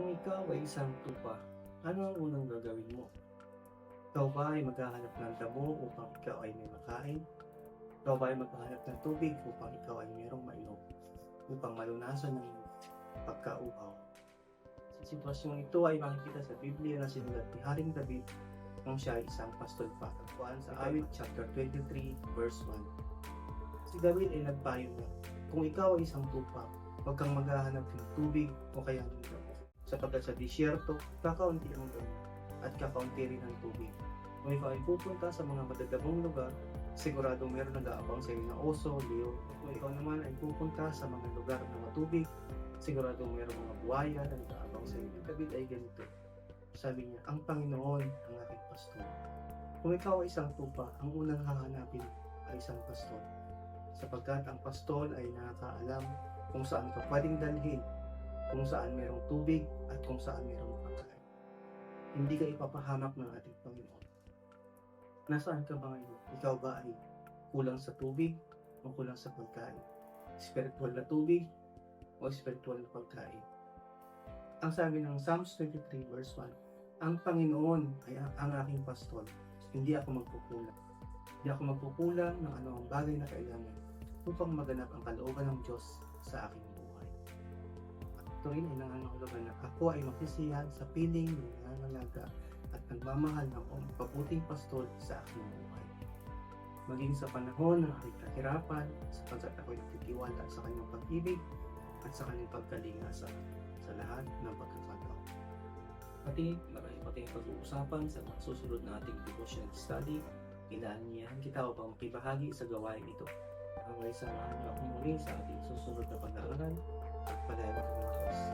Kung ikaw ay isang tupa, ano ang unang gagawin mo? Ikaw ba ay maghahanap ng damo upang ikaw ay may makain? Ikaw ba ay maghahanap ng tubig upang ikaw ay mayroong mainom? Upang malunasan ng pagkauhaw? Sa sitwasyong ito ay makikita sa Biblia na sinulat ni Haring David nung siya ay isang pastol pa. Tagpuan sa awit chapter 23 verse 1. Si David ay nagpayo na, kung ikaw ay isang tupa, huwag kang maghahanap ng tubig o kaya ng. Sapagkat sa disyerto, kakaunti ang damo at kakaunti rin ang tubig. Kung ikaw ay pupunta sa mga madadamong lugar, sigurado meron nag-aabang sa iyo na oso, leon. Kung ikaw naman ay pupunta sa mga lugar na matubig, sigurado meron mga buhaya na nag-aabang sa iyo. David ay ganito. Sabi niya, ang Panginoon ang aking pastor. Kung ikaw ay isang tupa, ang unang hahanapin ay isang pastor. Sapagkat ang pastol ay nakakaalam kung saan ka pwedeng dalhin, kung saan merong tubig at kung saan merong pagkain. Hindi ka ipapahamak ng ating Panginoon. Nasaan ka ba ngayon? Ikaw ba ay kulang sa tubig o kulang sa pagkain? Spiritual na tubig o spiritual na pagkain? Ang sabi ng Psalms 23 verse 1, Ang Panginoon ay ang, aking pastol. Hindi ako magkukulang. Hindi ako magkukulang ng anumang bagay na kailangan upang maganap ang kalooban ng Diyos sa aking ay nangangahulugan na ako ay magsisiyahan sa piling ng nangangalaga at nagmamahal ng pabuting pastol sa aking buhay. Maging sa panahon ng aking kahirapan, sapagkat ako'y nagtitiwala sa kanyang pag-ibig at sa kanyang pagkalinga sa, sa lahat ng pagkakataon. Pati, marami pa tayong pag-uusapan sa mga susunod nating devotion study. Ilaan kita upang makibahagi sa gawain ito. Hanggang samahan niyo ako muli sa ating susunod na pag-aaral. Palayan ko ng Diyos.